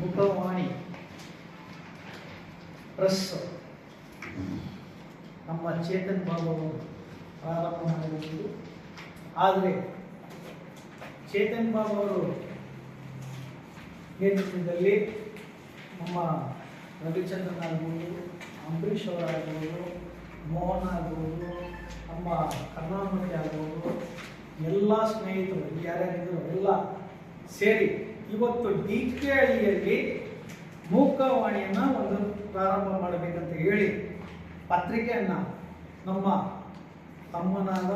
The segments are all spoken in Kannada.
ಮುಖವಾಣಿ. ಪ್ರಸ್ ನಮ್ಮ ಚೇತನ್ ಬಾಬು ಅವರು ಪ್ರಾರಂಭ ಮಾಡಿರುವುದು ಆದರೆ ಚೇತನ್ ಬಾಬು ಅವರು ನೇತೃತ್ವದಲ್ಲಿ ನಮ್ಮ ರವಿಚಂದ್ರನ್ ಆಗ್ಬೋದು ಅಂಬರೀಷ್ ಅವರಾಗ್ಬೋದು, ಮೋಹನ್ ಆಗ್ಬೋದು, ನಮ್ಮ ಕರುಣಾಮೂರ್ತಿ ಆಗ್ಬೋದು, ಎಲ್ಲ ಸ್ನೇಹಿತರು, ಯಾರ್ಯಾರಿದ್ರು ಎಲ್ಲ ಸೇರಿ ಇವತ್ತು ಡಿ ಕೆ ಹಳ್ಳಿಯಲ್ಲಿ ಮೂಕವಾಣಿಯನ್ನು ಒಂದು ಪ್ರಾರಂಭ ಮಾಡಬೇಕಂತ ಹೇಳಿ ಪತ್ರಿಕೆಯನ್ನು ನಮ್ಮ ತಮ್ಮನಾದ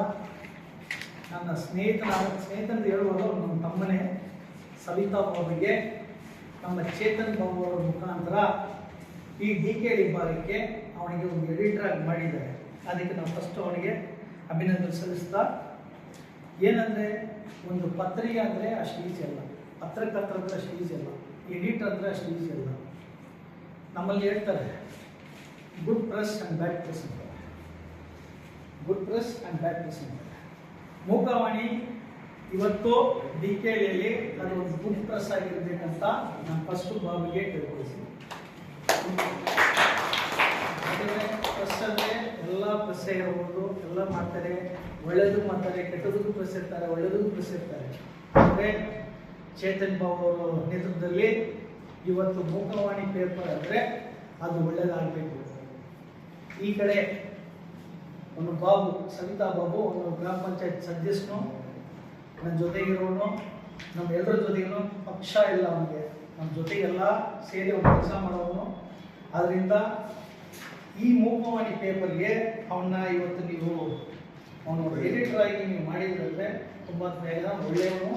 ನನ್ನ ಸ್ನೇಹಿತನಾದ ಸ್ನೇಹಿತನ ಹೇಳುವಾಗ ನಮ್ಮ ತಮ್ಮನೇ ಸವಿತಾ ಬಾಬುಗೆ, ನಮ್ಮ ಚೇತನ್ ಬಾಬು ಅವರ ಮುಖಾಂತರ ಈ ಡಿ ಕೆ ಭಾಗಕ್ಕೆ ಅವನಿಗೆ ಒಂದು ಎಡಿಟರ್ ಆಗಿ ಮಾಡಿದ್ದಾರೆ. ಅದಕ್ಕೆ ನಾವು ಫಸ್ಟ್ ಅವನಿಗೆ ಅಭಿನಂದನೆ ಸಲ್ಲಿಸ್ತಾ, ಏನಂದರೆ ಒಂದು ಪತ್ರಿಕೆ ಅಂದರೆ ಅಷ್ಟು ಈಸಿ ಅಲ್ಲ ಪತ್ರಕರ್ತರ ಹತ್ರ ಅಷ್ಟು ಈಸಿ ಅಲ್ಲ ಎಡಿಟರ್ ಹತ್ರ ಅಷ್ಟು ಈಸಿ ಅಲ್ಲ ನಮ್ಮಲ್ಲಿ ಹೇಳ್ತಾರೆ good press and bad press ಅಂತ. Good press and bad press ಅಂತ. ಮೂಕವಾಣಿ ಇವತ್ತು ಡಿ ಕೆ ಎಲ್ಲಿ ಅದು ಒಂದು ಗುಡ್ ಪ್ರೆಸ್ ಆಗಿರ್ಬೇಕಂತ ನಾನು ಫಸ್ಟು ಬಾಬಿಗೆ ಕೇಳ್ಕೊಳ್ತೀನಿ ಪ್ರೆಸ್ ಅಂದರೆ ಎಲ್ಲ ಪ್ರೆಸ್ಸೇ ಇರಬಹುದು ಎಲ್ಲ ಮಾಡ್ತಾರೆ. ಒಳ್ಳೇದು ಮಾಡ್ತಾರೆ ಕೆಟ್ಟದಕ್ಕೂ ಪ್ರೆಸ್ ಇರ್ತಾರೆ ಒಳ್ಳೆಯದಕ್ಕೂ ಪ್ರೆಸ್ ಇರ್ತಾರೆ. ಅಂದರೆ ಚೇತನ್ ಬಾಬು ಅವರ ನೇತೃತ್ವದಲ್ಲಿ ಇವತ್ತು ಮೂಕವಾಣಿ ಪೇಪರ್ ಅಂದರೆ ಅದು ಒಳ್ಳೇದಾಗಬೇಕು. ಈ ಕಡೆ ಒಂದು ಬಾಬು, ಸವಿತಾ ಬಾಬು, ಒಂದು ಗ್ರಾಮ ಪಂಚಾಯತ್ ಸದಸ್ಯನು, ನನ್ನ ಜೊತೆಗಿರೋನು, ನಮ್ಮ ಎಲ್ಲರ ಜೊತೆಗೂ ಪಕ್ಷ ಇಲ್ಲ ಅವನಿಗೆ. ನಮ್ಮ ಜೊತೆಗೆಲ್ಲ ಸೇರಿ ಒಂದು ಕೆಲಸ ಮಾಡೋನು. ಆದ್ದರಿಂದ ಈ ಮೂಕವಾಣಿ ಪೇಪರ್ಗೆ ಅವನ್ನ ಇವತ್ತು ನೀವು ಅವನು ಎಡಿಟರ್ ಆಗಿ ನೀವು ಮಾಡಿದ್ರಂದ್ರೆ ತುಂಬ ಒಳ್ಳೆಯವನು.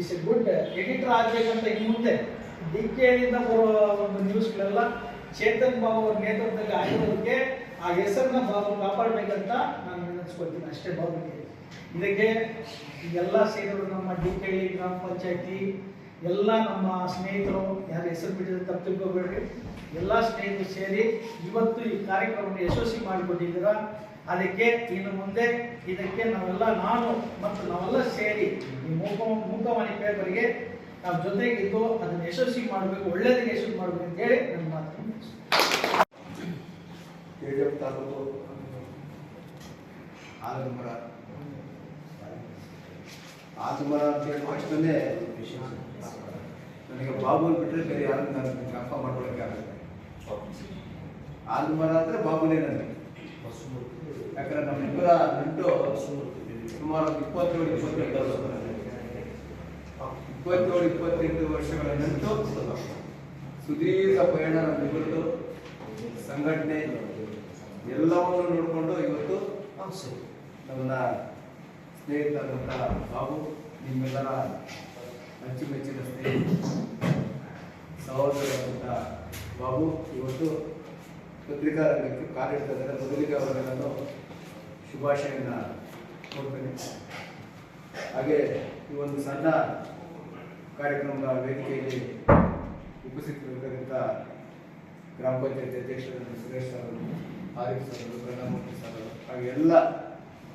ಇಸ್ ಎ ಗುಡ್ ಎಡಿಟರ್ ಆಗಬೇಕಂತ ಇನ್ನು ಮುಂದೆ ಡಿ ಕೆಯಿಂದ ಬರುವ ಒಂದು ನ್ಯೂಸ್ಗಳೆಲ್ಲ ಚೇತನ್ ಬಾಬು ಅವ್ರ ನೇತೃತ್ವದಲ್ಲಿ ಆಗಿರೋದಕ್ಕೆ ಆ ಹೆಸರನ್ನ ಬಾಬು ಕಾಪಾಡಬೇಕಂತ ನಾನು ವಿನಂತಿಸ್ಕೊಳ್ತೀನಿ ಅಷ್ಟೇ ಬಾಬುಗೆ ಇದಕ್ಕೆ ಎಲ್ಲ ಸೇರಿದ್ರು ನಮ್ಮ ಡಿ ಕೆ ಗ್ರಾಮ ಪಂಚಾಯತಿ, ಎಲ್ಲ ನಮ್ಮ ಸ್ನೇಹಿತರು, ಯಾರು ಹೆಸರು ಬಿಟ್ಟಿದ್ರೆ ತಪ್ಪು ತಿಳ್ಕೊಬೇಡ್ರಿ. ಎಲ್ಲ ಸ್ನೇಹಿತರು ಸೇರಿ ಇವತ್ತು ಈ ಕಾರ್ಯಕ್ರಮವನ್ನು ಯಶಸ್ವಿ ಮಾಡಿಕೊಟ್ಟಿದ್ದೀರಾ ಅದಕ್ಕೆ ಇನ್ನು ಮುಂದೆ ಇದಕ್ಕೆ ನಾವೆಲ್ಲ ನಾನು ಮತ್ತು ನಾವೆಲ್ಲ ಸೇರಿ ಈ ಮೂಕ ಮೂಕವಾಣಿ ಪೇಪರ್ಗೆ ನಾವು ಜೊತೆಗಿದ್ದು ಅದನ್ನು ಯಶಸ್ವಿ ಮಾಡಬೇಕು ಒಳ್ಳೆಯದಕ್ಕೆ ಯಶಸ್ವಿ ಮಾಡಬೇಕು ಅಂತ ಹೇಳಿ ನನ್ನ ಮಾತು ತಾಲೂಕು ಆಲಮರ ಆಲಮರ ಅಂತ ಹೇಳಿದ ತಕ್ಷಣನೇ ನನಗೆ ಬಾಬು ಬಿಟ್ಟರೆ ಬೇರೆ ಯಾರು ನಾನು ಕನ್ಫರ್ಮ್ ಮಾಡ್ಕೊಳಕ್ಕೆ ಆಗುತ್ತೆ ಆಲಮರ ಅಂದರೆ ಬಾಬುನೇ ನನಗೆ ಯಾಕಂದ್ರೆ ನಮ್ಮಿಬ್ಬರ ನಂಟು ಸುಮಾರು ಇಪ್ಪತ್ತೇಳು ಇಪ್ಪತ್ತೆಂಟು ಇಪ್ಪತ್ತೇಳು, ಇಪ್ಪತ್ತೆಂಟು ವರ್ಷಗಳ ನಂಟು ಸುದೀರ್ಘ ಪಯಣ ನಮ್ಮಿಬ್ಬರದು ಸಂಘಟನೆ ಎಲ್ಲವನ್ನು ನೋಡಿಕೊಂಡು ಇವತ್ತು ನನ್ನ ಸ್ನೇಹಿತರಾದಂಥ ಬಾಬು, ನಿಮ್ಮೆಲ್ಲರ ಅಚ್ಚುಮೆಚ್ಚಿನ ಸ್ನೇಹಿತ ಸಹೋದರರಾದಂಥ ಬಾಬು, ಇವತ್ತು ಪತ್ರಿಕಾ ಕಾಲಿಡ್ತಿದ್ದಾರೆ ಮೊದಲಿಗೆ ಅವರಿಗೆ ನಾನು ಶುಭಾಶಯನ ಕೊಡ್ತೇನೆ ಹಾಗೆ ಈ ಒಂದು ಸಣ್ಣ ಕಾರ್ಯಕ್ರಮದ ವೇದಿಕೆಯಲ್ಲಿ ಉಪಸ್ಥಿತರಿರ್ತಕ್ಕಂಥ ಗ್ರಾಮ ಪಂಚಾಯತ್ ಅಧ್ಯಕ್ಷರಾದ Suresh sir Arif sir Pranamurthy sir, ಹಾಗೆ ಎಲ್ಲ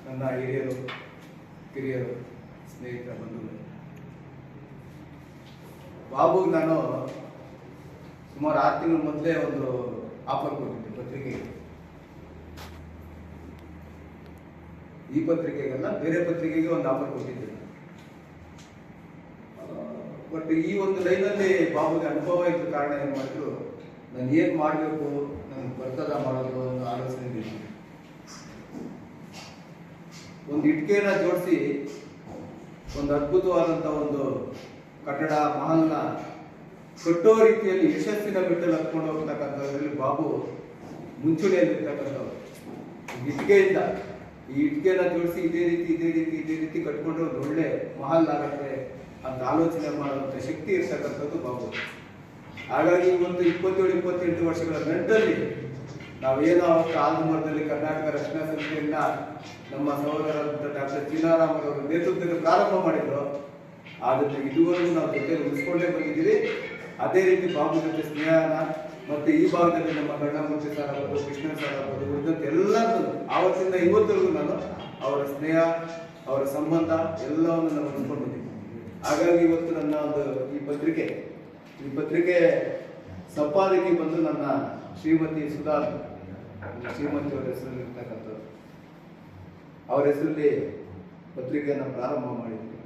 ನನ್ನ ಹಿರಿಯರು, ಕಿರಿಯರು ಸ್ನೇಹಿತ ಬಂಧುಗಳು. ಬಾಬು ನಾನು ಸುಮಾರು ಆರು ತಿಂಗಳ ಮೊದಲೇ ಒಂದು ಆಫರ್ ಕೊಟ್ಟಿದ್ದೆ ಪತ್ರಿಕೆಗೆ. ಈ ಪತ್ರಿಕೆಗಲ್ಲ ಬೇರೆ ಪತ್ರಿಕೆಗೆ ಒಂದು ಆಫರ್ ಕೊಟ್ಟಿದ್ದೆ. ಬಟ್ ಈ ಒಂದು ಲೈನಲ್ಲಿ ಬಾಬುಗೆ ಅನುಭವ ಇದ್ದ ಕಾರಣ ಏನು ಮಾಡಿದ್ರು, ನಾನು ಏನು ಮಾಡಬೇಕು? ನನಗೆ ಬರ್ತದ ಮಾಡೋದು? ಅನ್ನೋ ಆಲೋಚನೆ ಒಂದು ಇಟ್ಕೆನ ಜೋಡಿಸಿ, ಒಂದು ಅದ್ಭುತವಾದಂಥ ಒಂದು ಕಟ್ಟಡ, ಮಹಲ್ನ ಕಟ್ಟೋ ರೀತಿಯಲ್ಲಿ ಯಶಸ್ಸಿನ ಬಿಟ್ಟಲ್ಲಿ ಹತ್ಕೊಂಡು ಹೋಗ್ತಕ್ಕಂಥದ್ರಲ್ಲಿ ಬಾಬು ಮುಂಚೂಣಿಯಲ್ಲಿರ್ತಕ್ಕಂಥವ್ರು. ಇಟ್ಕೆಯಿಂದ ಈ ಜೋಡಿಸಿ ಇದೇ ರೀತಿ ಇದೇ ರೀತಿ ಇದೇ ರೀತಿ ಕಟ್ಕೊಂಡ್ರೆ ಒಂದು ಒಳ್ಳೆ ಮಹಲ್ ಆಗುತ್ತೆ ಅಂತ ಆಲೋಚನೆ ಮಾಡುವಂಥ ಶಕ್ತಿ ಇರ್ತಕ್ಕಂಥದ್ದು ಬಾಬು. ಹಾಗಾಗಿ ಒಂದು ಇಪ್ಪತ್ತೇಳು, ಇಪ್ಪತ್ತೆಂಟು ವರ್ಷಗಳ ನಂಟಲ್ಲಿ ನಾವೇನೋ ಅವತ್ತು ಆಲಮರದಲ್ಲಿ ಕರ್ನಾಟಕ ರಕ್ಷಣಾ ಸಮಿತಿಯನ್ನ ನಮ್ಮ ಸಹೋದರ ಡಾಕ್ಟರ್ ಚಿನ್ನಾರಾಮ್ ಅವರ ನೇತೃತ್ವದಲ್ಲಿ ಪ್ರಾರಂಭ ಮಾಡಿದ್ರು ಆದ್ರೆ ಇದುವರೆಗೂ ನಾವು ಜೊತೆ ಉಳಿಸ್ಕೊಂಡೇ ಬಂದಿದ್ದೀವಿ. ಅದೇ ರೀತಿ ಬಾಬು ಜೊತೆ ಸ್ನೇಹನ, ಮತ್ತೆ ಈ ಭಾಗದಲ್ಲಿ ನಮ್ಮ ಕರ್ಣಮೂರ್ತಿ ಸರ್ ಆಗ್ಬೋದು, ಕೃಷ್ಣ ಸರ್ ಆಗ್ಬೋದು ಉಳಿದಂತೆ ಎಲ್ಲರೂ ಆವತ್ತಿಂದ ಇವತ್ತರೆಗೂ ನಾನು ಅವರ ಸ್ನೇಹ, ಅವರ ಸಂಬಂಧ ಎಲ್ಲವನ್ನು ನಾನು ಉಳಿಸ್ಕೊಂಡು ಹಾಗಾಗಿ ಇವತ್ತು ನನ್ನ ಒಂದು ಈ ಪತ್ರಿಕೆ ಈ ಪತ್ರಿಕೆ ಸಂಪಾದಕಿ ಬಂದು ನನ್ನ ಶ್ರೀಮತಿ ಸುಧಾ ಶ್ರೀಮತಿ ಅವರ ಹೆಸರಲ್ಲಿ ಇರ್ತಕ್ಕಂಥದ್ದು. ಅವರ ಹೆಸರಲ್ಲಿ ಪತ್ರಿಕೆಯನ್ನು ಪ್ರಾರಂಭ ಮಾಡಿದ್ವಿ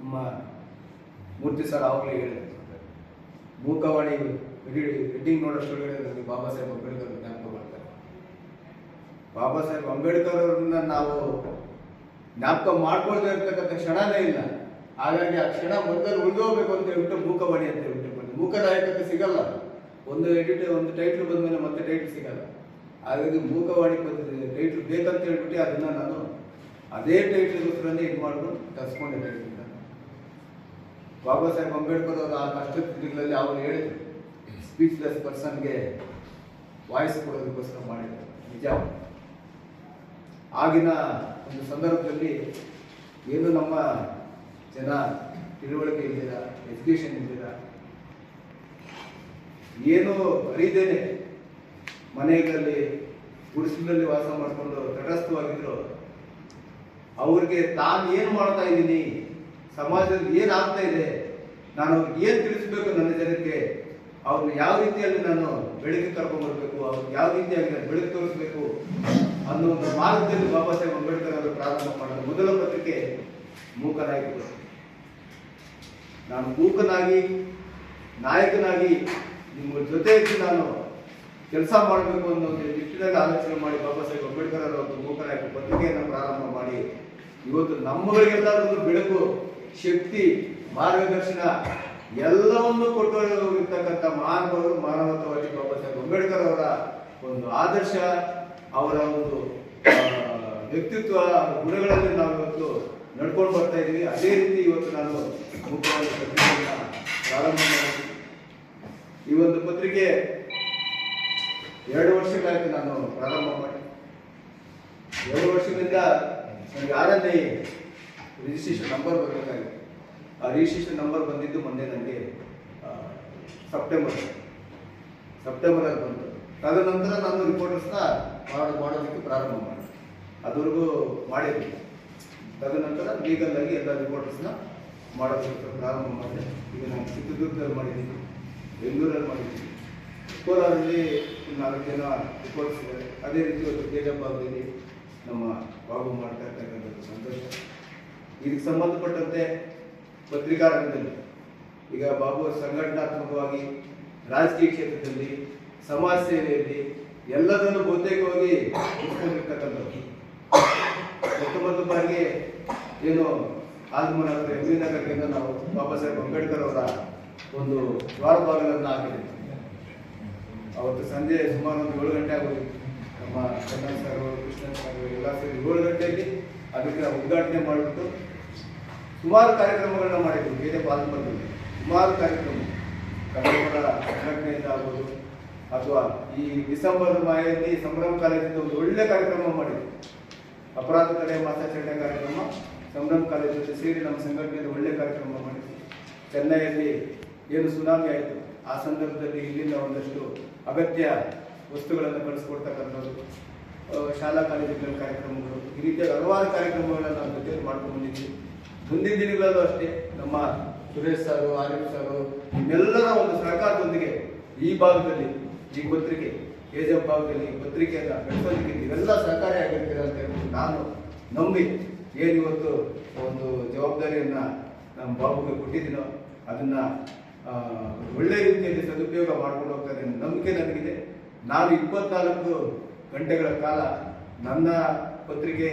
ನಮ್ಮ ಮೂರ್ತಿ ಸರ್ ಆವಾಗಲೇ ಹೇಳಿದ್ರು. ಮೂಕವಾಣಿ ಹೆಡ್ಡಿಂಗ್ ನೋಡೋಷ್ಟೊಳಗಡೆ ನನಗೆ ಬಾಬಾ ಸಾಹೇಬ್ ಅಂಬೇಡ್ಕರ್ ಬಾಬಾ ಸಾಹೇಬ್ ಅಂಬೇಡ್ಕರ್ ಅವ್ರನ್ನ ನಾವು ಜ್ಞಾಪಕ ಮಾಡ್ಕೊಳ್ತಾ ಇರ್ತಕ್ಕಂಥ ಕ್ಷಣನೇ ಇಲ್ಲ. ಹಾಗಾಗಿ ಆ ಕ್ಷಣ ಮೊದಲು ಉಳಿದೋಗ್ಬೇಕು ಅಂತ ಹೇಳ್ಬಿಟ್ಟು ಮೂಕವಾಣಿ ಅಂತ ಹೇಳ್ಬಿಟ್ಟು ಬಂದು. ಮೂಕ ನಾಯಕತೆ ಸಿಗಲ್ಲ. ಒಂದು ಎಡಿಟ್ ಒಂದು ಟೈಟ್ಲ್ ಬಂದ್ಮೇಲೆ ಮತ್ತೆ ಟೈಟ್ಲ್ ಸಿಗಲ್ಲ. ಹಾಗಾಗಿ ಮೂಕವಾಣಿ ಬಂದಿದೆ. ಟೈಟ್ಲ್ ಬೇಕಂತ ಹೇಳ್ಬಿಟ್ಟು ಅದನ್ನ ನಾನು ಅದೇ ಟೈಟ್ಲ್ಗೋಸ್ಕರನೇ ಇದು ಮಾಡ್ಕೊಂಡು ಟೈಟ್ಲ್ ಬಾಬಾ ಸಾಹೇಬ್ ಅಂಬೇಡ್ಕರ್ ಅವರು ಆ ಕಷ್ಟದ ದಿನಗಳಲ್ಲಿ ಅವರು ಹೇಳಿದ್ರು ಸ್ಪೀಚ್ಲೆಸ್ ಪರ್ಸನ್ಗೆ ವಾಯ್ಸ್ ಕೊಡೋದಕ್ಕೋಸ್ಕರ ಮಾಡಿದ್ರು. ನಿಜ. ಆಗಿನ ಒಂದು ಸಂದರ್ಭದಲ್ಲಿ ಏನು ನಮ್ಮ ಜನ ತಿಳುವಳಿಕೆ ಇದ್ದೀರ ಎಜುಕೇಶನ್ ಇದ್ದೀರ ಏನು ಅರಿದೇನೆ ಮನೆಗಳಲ್ಲಿ, ಗುಡಿಸಲಲ್ಲಿ ವಾಸ ಮಾಡಿಕೊಂಡು ತಟಸ್ಥವಾಗಿದ್ರು, ಅವ್ರಿಗೆ ತಾನು ಏನು ಮಾಡ್ತಾ ಇದ್ದೀನಿ, ಸಮಾಜದಲ್ಲಿ ಏನು ಆಗ್ತಾ ಇದೆ, ನಾನು ಏನು ತಿಳಿಸ್ಬೇಕು ನನ್ನ ಜನಕ್ಕೆ, ಅವ್ರನ್ನ ಯಾವ ರೀತಿಯಲ್ಲಿ ನಾನು ಬೆಳಗ್ಗೆ ಕರ್ಕೊಂಡ್ಬರ್ಬೇಕು ಅವ್ರು ಅವ್ರಿಗೆ ಯಾವ ರೀತಿಯಾಗಿ ನಾನು ಬೆಳಕು ತೋರಿಸ್ಬೇಕು ಅನ್ನೋ ಒಂದು ಮಾರ್ಗದಲ್ಲಿ ಬಾಬಾ ಸಾಹೇಬ್ ಅಂಬೇಡ್ಕರ್ ಅವರು ಪ್ರಾರಂಭ ಮಾಡಿದ ಮೊದಲ ಪತ್ರಿಕೆ ಮೂಕನಾಗಿ ನಾನು ಮೂಕನಾಗಿ, ನಾಯಕನಾಗಿ, ನಿಮ್ಮ ಜೊತೆ ನಾನು ಕೆಲಸ ಮಾಡಬೇಕು ಅನ್ನೋ ಒಂದು ನಿಟ್ಟಿನಲ್ಲಿ ಆಲೋಚನೆ ಮಾಡಿ ಬಾಬಾ ಸಾಹೇಬ್ ಅಂಬೇಡ್ಕರ್ ಅವರ ಒಂದು ಮೂಕನಾಯಕ ಪತ್ರಿಕೆಯನ್ನು ಪ್ರಾರಂಭ ಮಾಡಿ, ಇವತ್ತು ನಮ್ಮಗಳಿಗೆಲ್ಲರಿಗೂ ಬೆಳಕು, ಶಕ್ತಿ, ಮಾರ್ಗದರ್ಶನ ಎಲ್ಲವನ್ನು ಕೊಟ್ಟು ಹೋಗಿರ್ತಕ್ಕಂಥ ಮಾನವರು ಮಾನವತಾವಾದಿ ಬಾಬಾ ಸಾಹೇಬ್ ಅಂಬೇಡ್ಕರ್ ಅವರ ಒಂದು ಆದರ್ಶ ಅವರ ಒಂದು ವ್ಯಕ್ತಿತ್ವ ಗುಣಗಳಲ್ಲಿ ನಾವು ಇವತ್ತು ನಡ್ಕೊಂಡು ಬರ್ತಾ ಇದ್ದೀವಿ ಅದೇ ರೀತಿ ಇವತ್ತು ನಾನು ಮುಖ್ಯವಾಗಿ ಪತ್ರಿಕೆಯನ್ನು ಪ್ರಾರಂಭ ಮಾಡಿದ್ದೀನಿ. ಈ ಒಂದು ಪತ್ರಿಕೆ ಎರಡು ವರ್ಷಗಳಾಯ್ತು ನಾನು ಪ್ರಾರಂಭ ಮಾಡಿ. ಎರಡು ವರ್ಷಗಳಿಂದ ನನಗೆ ಆರನೇ ರಿಜಿಸ್ಟ್ರೇಷನ್ ನಂಬರ್ ಬರಬೇಕಾಗಿತ್ತು ಆ ರಿಜಿಸ್ಟ್ರೇಷನ್ ನಂಬರ್ ಬಂದಿದ್ದು ಮೊನ್ನೆ ನನಗೆ ಸೆಪ್ಟೆಂಬರ್ ಸೆಪ್ಟೆಂಬರಲ್ಲಿ ಬಂತು. ತದನಂತರ ನಾನು ರಿಪೋರ್ಟರ್ಸ್ನ ಮಾಡೋ ಮಾಡೋದಕ್ಕೆ ಪ್ರಾರಂಭ ಮಾಡಿದೆ ಅದುವರೆಗೂ ಮಾಡಿದ್ವಿ ತದನಂತರ ಲೀಗಲ್ ಆಗಿ ಎಲ್ಲ ರಿಪೋರ್ಟರ್ಸ್ನ ಮಾಡೋದಕ್ಕೆ ಪ್ರಾರಂಭ ಮಾಡಿದೆ ಈಗ ನಾನು ಚಿತ್ರದುರ್ಗದಲ್ಲಿ ಮಾಡಿದ್ದೀನಿ ಬೆಂಗಳೂರಲ್ಲಿ ಮಾಡಿದ್ದೀನಿ ಕೋಲಾರಲ್ಲಿ ನಾಲ್ಕು ಜನ ರಿಪೋರ್ಟ್ಸ್ ಇದ್ದಾರೆ ಅದೇ ರೀತಿ ಒಂದು ತೇಜಬ್ಬಾಗಲಿ ನಮ್ಮ ಬಾಬು ಮಾಡ್ತಾ ಇರ್ತಕ್ಕಂಥದ್ದು ಸಂತೋಷ. ಇದಕ್ಕೆ ಸಂಬಂಧಪಟ್ಟಂತೆ ಪತ್ರಿಕಾರಂಗದಲ್ಲಿ, ಈಗ ಬಾಬು ಸಂಘಟನಾತ್ಮಕವಾಗಿ ರಾಜಕೀಯ ಕ್ಷೇತ್ರದಲ್ಲಿ, ಸಮಾಜ ಸೇವೆಯಲ್ಲಿ ಎಲ್ಲದನ್ನು ಬಹುತೇಕವಾಗಿ ಹೋಗಿ ಮೊಟ್ಟ ಬಾರಿಗೆ ಏನು ಆಲ್ಮನಗರ ಎಂ ವಿ ನಗರದಿಂದ ನಾವು ಬಾಬಾ ಸಾಹೇಬ್ ಅಂಬೇಡ್ಕರ್ ಅವರ ಒಂದು ದ್ವಾರ ಬಾಗಿಲನ್ನು ಹಾಕಿದೆ ಅವತ್ತು ಸಂಜೆ ಸುಮಾರು ಒಂದು ಏಳು ಗಂಟೆ ಆಗೋದು. ನಮ್ಮ ಚಂದನ್ ಸರ್ ಅವರು, ಕೃಷ್ಣನ್ ಸರ್ ಎಲ್ಲ ಸೇರಿ ಏಳು ಗಂಟೆಯಲ್ಲಿ ಅದಕ್ಕೆ ಉದ್ಘಾಟನೆ ಮಾಡಿಬಿಟ್ಟು ಸುಮಾರು ಕಾರ್ಯಕ್ರಮಗಳನ್ನ ಮಾಡಿದ್ವಿ ಬೇರೆ ಪಾಲ್ಗೊಂಡಿದ್ವಿ ಸುಮಾರು ಕಾರ್ಯಕ್ರಮ. ಕನ್ನಡ ಸಂಘಟನೆಯಿಂದ ಆಗ್ಬೋದು ಅಥವಾ ಈ ಡಿಸೆಂಬರ್ ಮಾಯಲ್ಲಿ ಸಂಭ್ರಮ ಕಾಲೇಜಿಂದ ಒಂದು ಒಳ್ಳೆ ಕಾರ್ಯಕ್ರಮ ಮಾಡಿದ್ವಿ ಅಪರಾಧ ತಡೆ, ಮಾಸಾಚರಣೆ ಕಾರ್ಯಕ್ರಮ, ಸಂಭ್ರಮ ಕಾಲೇಜ್ ಜೊತೆ ಸೇರಿ ನಮ್ಮ ಸಂಘಟನೆಯಲ್ಲಿ ಒಳ್ಳೆ ಕಾರ್ಯಕ್ರಮ ಮಾಡಿದ್ವಿ ಚೆನ್ನೈಯಲ್ಲಿ ಏನು ಸುನಾಮಿ ಆಯಿತು, ಆ ಸಂದರ್ಭದಲ್ಲಿ ಇಲ್ಲಿಂದ ಒಂದಷ್ಟು ಅಗತ್ಯ ವಸ್ತುಗಳನ್ನು ಕಳಿಸ್ಕೊಡ್ತಕ್ಕಂಥದ್ದು ಶಾಲಾ ಕಾಲೇಜುಗಳ ಕಾರ್ಯಕ್ರಮಗಳು, ಈ ರೀತಿಯ ಹಲವಾರು ಕಾರ್ಯಕ್ರಮಗಳನ್ನು ನಾವು ಜೊತೆಯಲ್ಲಿ ಮಾಡ್ಕೊಂಡು ಬಂದಿದ್ವಿ ಮುಂದಿನ ದಿನಗಳಲ್ಲೂ ಅಷ್ಟೇ ನಮ್ಮ ಸುರೇಶ್ ಸಾರು ಆರ್ಯ ಸಾರು ಇವೆಲ್ಲರ ಒಂದು ಸಹಕಾರದೊಂದಿಗೆ ಈ ಭಾಗದಲ್ಲಿ ಈ ಪತ್ರಿಕೆ ಏಜಪ್ ಭಾಗದಲ್ಲಿ ಈ ಪತ್ರಿಕೆಯನ್ನ ಬೆಳೆಸೋದಕ್ಕೆ ಇವೆಲ್ಲ ಸಹಕಾರಿ ಆಗಿರ್ತೀರ ಅಂತ ಹೇಳ್ಬಿಟ್ಟು ನಾನು ನಂಬಿ ಏನು ಇವತ್ತು ಒಂದು ಜವಾಬ್ದಾರಿಯನ್ನ ನಮ್ಮ ಬಾಬುಗೆ ಕೊಟ್ಟಿದ್ದೀನೋ ಅದನ್ನ ಒಳ್ಳೆ ರೀತಿಯಲ್ಲಿ ಸದುಪಯೋಗ ಮಾಡ್ಕೊಂಡು ಹೋಗ್ತಾರೆ ನಂಬಿಕೆ ನನಗಿದೆ. ನಾನು ಇಪ್ಪತ್ನಾಲ್ಕು ಗಂಟೆಗಳ ಕಾಲ ನನ್ನ ಪತ್ರಿಕೆ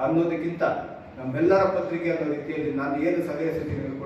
ಅನ್ನೋದಕ್ಕಿಂತ ನಮ್ಮೆಲ್ಲರ ಪತ್ರಿಕೆ ಅನ್ನೋ ರೀತಿಯಲ್ಲಿ ನಾನು ಏನು ಸಲಹೆ ಸೂಚನೆಗಳು